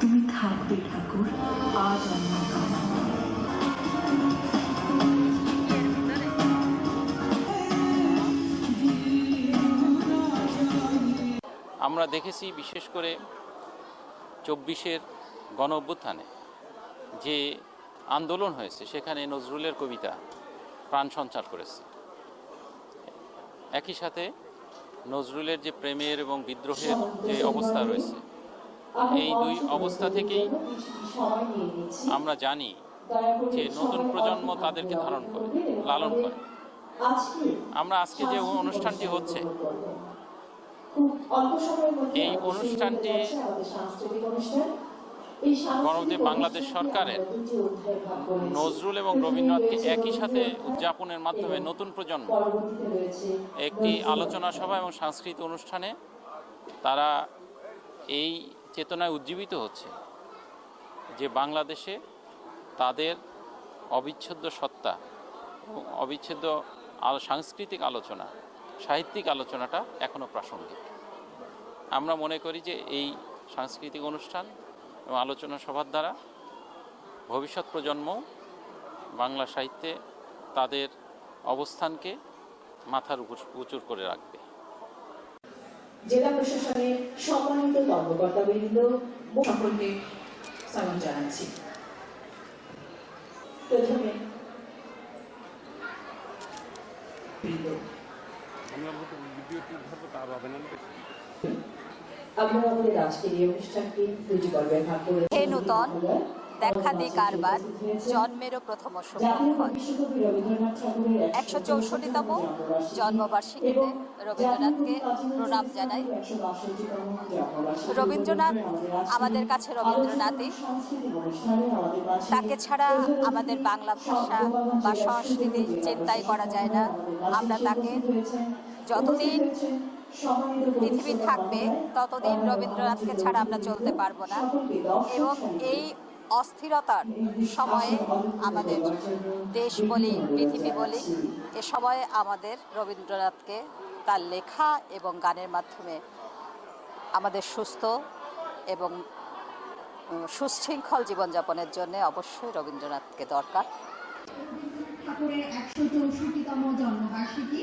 তুমি থাকবে ঠাকুর, আজ আমরা দেখেছি বিশেষ করে চব্বিশের গণ অভ্যুত্থানে যে আন্দোলন হয়েছে, সেখানে নজরুলের কবিতা প্রাণ সঞ্চার করেছে। একই সাথে নজরুলের যে প্রেমের এবং বিদ্রোহের যে অবস্থা রয়েছে, এই দুই অবস্থা থেকেই আমরা জানি যে নতুন প্রজন্ম তাদেরকে ধারণ করে, লালন করে। আমরা আজকে যে অনুষ্ঠানটি হচ্ছে, এই অনুষ্ঠানটি গণদেব বাংলাদেশ সরকারের নজরুল এবং রবীন্দ্রনাথকে একই সাথে উদযাপনের মাধ্যমে নতুন প্রজন্ম। একটি আলোচনা সভা এবং সাংস্কৃতিক অনুষ্ঠানে তারা এই চেতনায় উজ্জীবিত হচ্ছে যে বাংলাদেশে তাদের অবিচ্ছেদ্য সত্তা অবিচ্ছেদ্য সাংস্কৃতিক আলোচনা সাহিত্যিক আলোচনাটা এখনও প্রাসঙ্গিক। আমরা মনে করি যে এই সাংস্কৃতিক অনুষ্ঠান এবং আলোচনা সভার দ্বারা ভবিষ্যৎ প্রজন্ম বাংলা সাহিত্যে তাদের অবস্থানকে মাথার উপর উঁচু করে রাখবে। জেলা প্রশাসনের সম্মানিত কর্মকর্তাবৃন্দ সকলকে সালাম জানাচ্ছি। প্রথমে বৃন্দ, আমরা আমাদের আজকের এই অনুষ্ঠানটি দুটি পর্বে হে নূতন দেখা দে কারবার জন্মেরও প্রথম একশো চৌষট্টিতম জন্মবার্ষিকীতে রবীন্দ্রনাথকে প্রণাম জানাই। রবীন্দ্রনাথ আমাদের কাছে রবীন্দ্রনাথই তাকে ছাড়া আমাদের বাংলা ভাষা বা সংস্কৃতি চিন্তাই করা যায় না। আমরা তাকে যতদিন পৃথিবী থাকবে ততদিন রবীন্দ্রনাথকে ছাড়া আমরা চলতে পারব না। এবং এই অস্থিরতার সময়ে আমাদের দেশ বলি পৃথিবী বলি এ সময়ে আমাদের রবীন্দ্রনাথকে তার লেখা এবং গানের মাধ্যমে আমাদের সুস্থ এবং সুশৃঙ্খল জীবনযাপনের জন্য অবশ্যই রবীন্দ্রনাথকে দরকার। ঠাকুরের একশো চৌষট্টিতম জন্মবার্ষিকী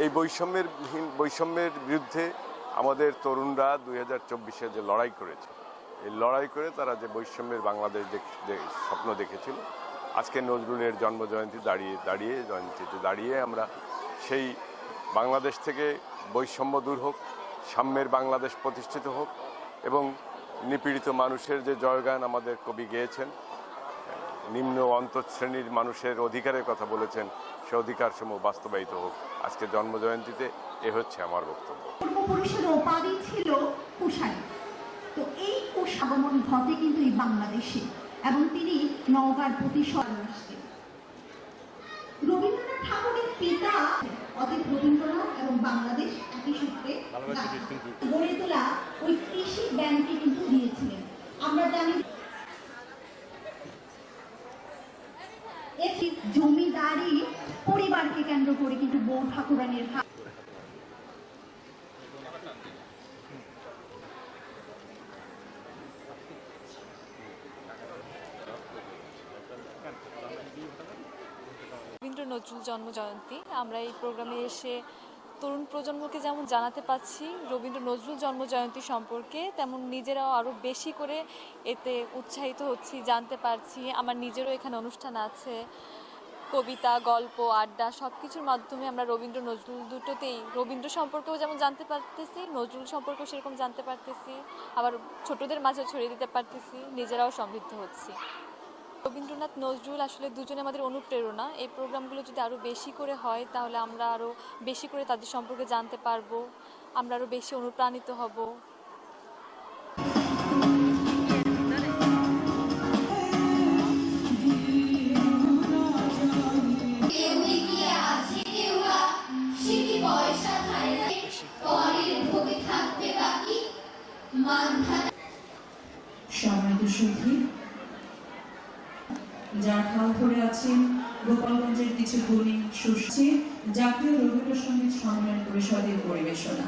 এই বৈষম্যের বৈষম্যের বিরুদ্ধে আমাদের তরুণরা দুই হাজার চব্বিশে যে লড়াই করেছে, এই লড়াই করে তারা যে বৈষম্যের বাংলাদেশ স্বপ্ন দেখেছিল। আজকে নজরুলের জন্মজয়ন্তী দাঁড়িয়ে দাঁড়িয়ে, জয়ন্তীতে দাঁড়িয়ে আমরা সেই বাংলাদেশ থেকে বৈষম্য দূর হোক, সাম্যের বাংলাদেশ প্রতিষ্ঠিত হোক এবং নিপীড়িত মানুষের যে জয়গান আমাদের কবি গেয়েছেন, নিম্ন অন্তঃশ্রেণীর মানুষের অধিকারের কথা বলেছেন সে অধিকার সমূহ বাস্তবায়িত হোক। আজকে জন্মজয়ন্তীতে এ হচ্ছে আমার বক্তব্য। পূর্বপুরুষের উপাধি ছিল কুশারী তো এই আগমন ঘটে কিন্তু এই বাংলাদেশে এবং তিনি নওগাঁর প্রতি আসতেন রবীন্দ্রনাথ ঠাকুরের পিতা অতীত রবীন্দ্রনাথ এবং বাংলাদেশ একই সূত্রে গড়ে তোলা ওই কৃষি ব্যাংকে কিন্তু দিয়েছিলেন। আমরা জানি কেন্দ্র করে কিন্তু বউ ঠাকুরানের রবীন্দ্র নজরুল জন্ম জয়ন্তী। আমরা এই প্রোগ্রামে এসে তরুণ প্রজন্মকে যেমন জানাতে পাচ্ছি, রবীন্দ্র নজরুল জন্ম জয়ন্তী সম্পর্কে, তেমন নিজেরাও আরও বেশি করে এতে উৎসাহিত হচ্ছি, জানতে পারছি। আমার নিজেরও এখানে অনুষ্ঠান আছে। কবিতা, গল্প, আড্ডা সব কিছুর মাধ্যমে আমরা রবীন্দ্র নজরুল দুটোতেই, রবীন্দ্র সম্পর্কেও যেমন জানতে পারতেছি, নজরুল সম্পর্কেও সেরকম জানতে পারতেছি, আবার ছোটদের মাঝে ছড়িয়ে দিতে পারতেছি, নিজেরাও সমৃদ্ধ হচ্ছি। রবীন্দ্রনাথ নজরুল আসলে দুজনে আমাদের অনুপ্রেরণা। এই প্রোগ্রামগুলো যদি আরও বেশি করে হয়, তাহলে আমরা আরও বেশি করে তাদের সম্পর্কে জানতে পারব, আমরা আরও বেশি অনুপ্রাণিত হব। সুধী যার হাল ধরে আছেন গোপালগঞ্জের কিছু গুণী সুশ্রী জাতীয় রবীন্দ্রসঙ্গীত সম্মেলন পরিষদের পরিবেশনা।